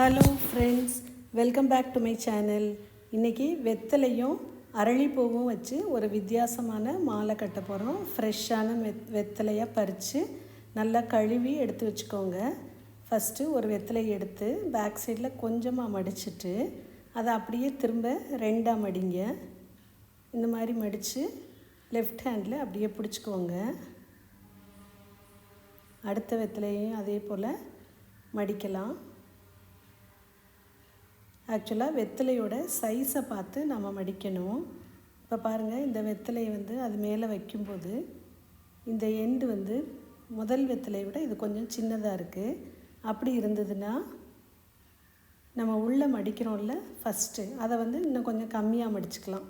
Hello friends welcome back to my channel இன்றைக்கி வெத்தலையும் அரளிப்பூவும் வச்சு ஒரு வித்தியாசமான மாலை கட்ட போகிறோம் ஃப்ரெஷ்ஷான வெத் வெத்தலையாக பறித்து நல்லா கழுவி எடுத்து வச்சுக்கோங்க. ஃபஸ்ட்டு ஒரு வெத்தலையை எடுத்து பேக் சைடில் கொஞ்சமாக மடிச்சிட்டு அதை அப்படியே திரும்ப ரெண்டாக மடிங்க. இந்த மாதிரி மடித்து லெஃப்ட் ஹேண்டில் அப்படியே பிடிச்சிக்கோங்க. அடுத்த வெத்தலையும் அதே போல் மடிக்கலாம். ஆக்சுவலாக வெத்தலையோட சைஸை பார்த்து நம்ம மடிக்கணும். இப்போ பாருங்கள் இந்த வெத்தலையை வந்து அது மேலே வைக்கும்போது இந்த எண்டு வந்து முதல் வெத்தலையை விட இது கொஞ்சம் சின்னதாக இருக்குது அப்படி இருந்ததுன்னா நம்ம உள்ளே மடிக்கிறோம்ல ஃபஸ்ட்டு அதை வந்து இன்னும் கொஞ்சம் கம்மியாக மடிச்சுக்கலாம்.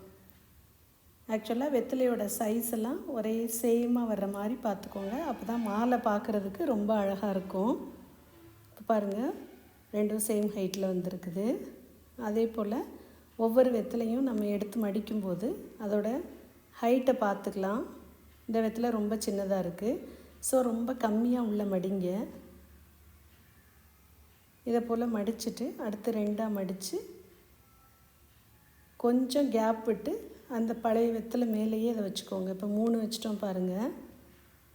ஆக்சுவலாக வெத்தலையோட சைஸ் எல்லாம் ஒரே சேமாக வர்ற மாதிரி பார்த்துக்கோங்க. அப்போ தான் மாலை பார்க்குறதுக்கு ரொம்ப அழகாக இருக்கும். இப்போ பாருங்கள் ரெண்டும் சேம் ஹைட்டில் வந்திருக்குது. அதே போல் ஒவ்வொரு வெத்தலையும் நம்ம எடுத்து மடிக்கும்போது அதோட ஹைட்டை பார்த்துக்கலாம். இந்த வெத்தலை ரொம்ப சின்னதாக இருக்குது ஸோ ரொம்ப கம்மியாக உள்ள மடிங்க. இதை போல் மடிச்சுட்டு அடுத்து ரெண்டாக மடித்து கொஞ்சம் கேப் விட்டு அந்த பழைய வெத்தலை மேலேயே அதை வச்சுக்கோங்க. இப்போ மூணு வச்சிட்டோம் பாருங்கள்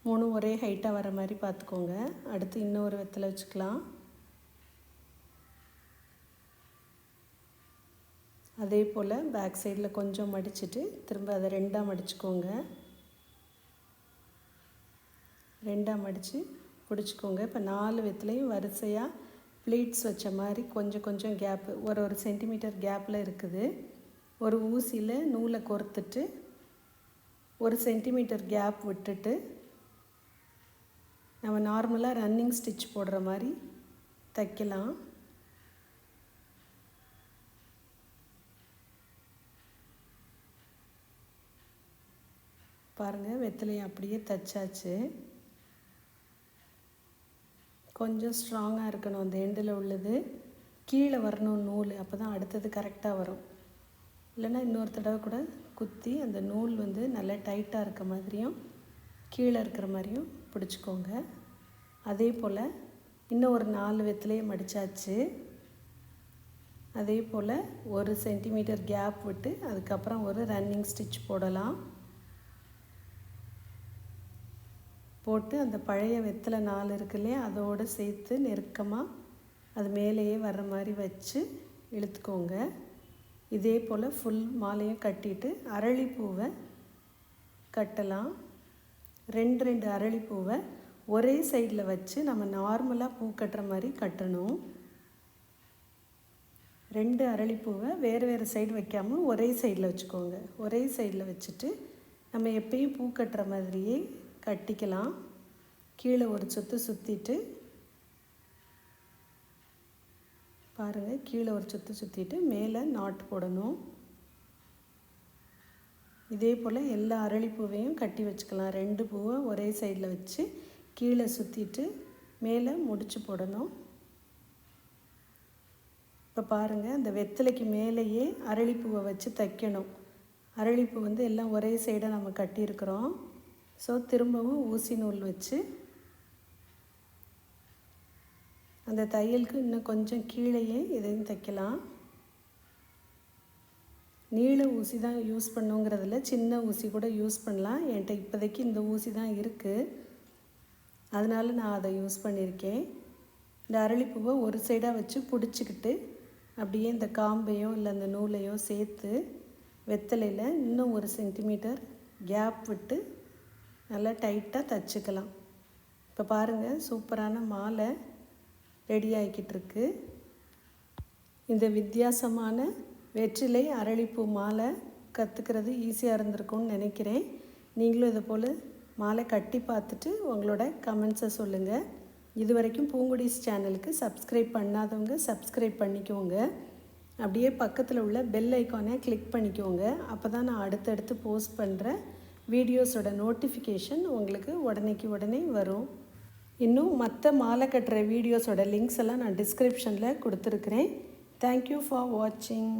மூணு ஒரே ஹைட்டாக வர மாதிரி பார்த்துக்கோங்க. அடுத்து இன்னொரு வெத்தலை வச்சுக்கலாம். அதே போல் பேக் சைடில் கொஞ்சம் மடிச்சுட்டு திரும்ப அதை ரெண்டாக மடிச்சுக்கோங்க. ரெண்டாக மடித்து பிடிச்சிக்கோங்க. இப்போ நாலு வெத்துலையும் வரிசையாக ப்ளீட்ஸ் வச்ச மாதிரி கொஞ்சம் கொஞ்சம் கேப்பு ஒரு ஒரு சென்டிமீட்டர் கேப்பில் இருக்குது. ஒரு ஊசியில் நூலை கொறுத்துட்டு ஒரு சென்டிமீட்டர் கேப் விட்டுட்டு நம்ம நார்மலாக ரன்னிங் ஸ்டிச் போடுற மாதிரி தைக்கலாம். பாருங்கள் வெத்தலையை அப்படியே தைச்சாச்சு. கொஞ்சம் ஸ்ட்ராங்காக இருக்கணும். அந்த எண்டில் உள்ளது. கீழே வரணும் நூல். அப்போ தான் அடுத்தது கரெக்டாக வரும். இல்லைன்னா இன்னொரு தடவை கூட குத்தி அந்த நூல் வந்து நல்லா டைட்டாக இருக்க மாதிரியும் கீழே இருக்கிற மாதிரியும் பிடிச்சிக்கோங்க. அதே போல் இன்னும் ஒரு நாலு வெத்திலையை மடித்தாச்சு அதே போல் ஒரு சென்டிமீட்டர் கேப் விட்டு அதுக்கப்புறம் ஒரு ரன்னிங் ஸ்டிச் போடலாம். போட்டு அந்த பழைய வெத்தலை நாலு இருக்கு இல்லையா அதோடு சேர்த்து நெருக்கமாக அது மேலேயே வர்ற மாதிரி வச்சு இழுத்துக்கோங்க. இதே போல் ஃபுல் மாலையை கட்டிட்டு அரளிப்பூவை கட்டலாம். ரெண்டு ரெண்டு அரளிப்பூவை ஒரே சைடில் வச்சு நம்ம நார்மலாக பூ கட்டுற மாதிரி கட்டணும். ரெண்டு அரளிப்பூவை வேறு வேறு சைடு வைக்காமல் ஒரே சைடில் வச்சுக்கோங்க. ஒரே சைடில் வச்சுட்டு நம்ம எப்பயும் பூ கட்டுற மாதிரியே கட்டிக்கலாம். கீழே ஒரு சுற்று சுற்றிட்டு பாருங்கள் கீழே ஒரு சுற்று சுற்றிட்டு மேலே நாட் போடணும். இதே போல் எல்லா அரளிப்பூவையும் கட்டி வச்சுக்கலாம். ரெண்டு பூவை ஒரே சைடில் வச்சு கீழே சுற்றிட்டு மேலே முடிச்சு போடணும். இப்போ பாருங்கள் அந்த வெத்தலைக்கு மேலேயே அரளிப்பூவை வச்சு தைக்கணும். அரளிப்பூ வந்து எல்லாம் ஒரே சைடாக நம்ம கட்டியிருக்கிறோம். ஸோ திரும்பவும் ஊசி நூல் வச்சு அந்த தையலுக்கு இன்னும் கொஞ்சம் கீழேயே இதையும் தைக்கலாம். நீள ஊசி தான் யூஸ் பண்ணுங்கிறதுல சின்ன ஊசி கூட யூஸ் பண்ணலாம். என்கிட்ட இப்போதைக்கு இந்த ஊசி தான் இருக்குது அதனால் நான் அதை யூஸ் பண்ணியிருக்கேன். இந்த அரளிப்பூவை ஒரு சைடாக வச்சு பிடிச்சிக்கிட்டு அப்படியே இந்த காம்பையோ இல்லை அந்த நூலையோ சேர்த்து வெத்தலையில் இன்னும் ஒரு சென்டிமீட்டர் கேப் விட்டு நல்லா டைட்டாக தைச்சிக்கலாம். இப்போ பாருங்கள் சூப்பரான மாலை ரெடி ஆகிக்கிட்டு இருக்கு இந்த வித்தியாசமான வெற்றிலை அரளிப்பூ மாலை கற்றுக்கிறது ஈஸியாக இருந்திருக்கும்னு நினைக்கிறேன். நீங்களும் இதை போல் மாலை கட்டி பார்த்துட்டு உங்களோட கமெண்ட்ஸை சொல்லுங்கள் இது வரைக்கும் பூங்குடிஸ் சேனலுக்கு சப்ஸ்கிரைப் பண்ணாதவங்க சப்ஸ்கிரைப் பண்ணிக்கோங்க. அப்படியே பக்கத்தில் உள்ள பெல் ஐக்கானை கிளிக் பண்ணிக்கோங்க. அப்போ தான் நான் அடுத்தடுத்து போஸ்ட் பண்ணுற வீடியோஸோட நோட்டிஃபிகேஷன் உங்களுக்கு உடனேக்கு உடனே வரும். இன்னும் மற்ற மாலை கட்டுற வீடியோஸோட லிங்க்ஸ் எல்லாம் நான் டிஸ்கிரிப்ஷனில் கொடுத்துருக்குறேன். தேங்க்யூ ஃபார் வாட்சிங்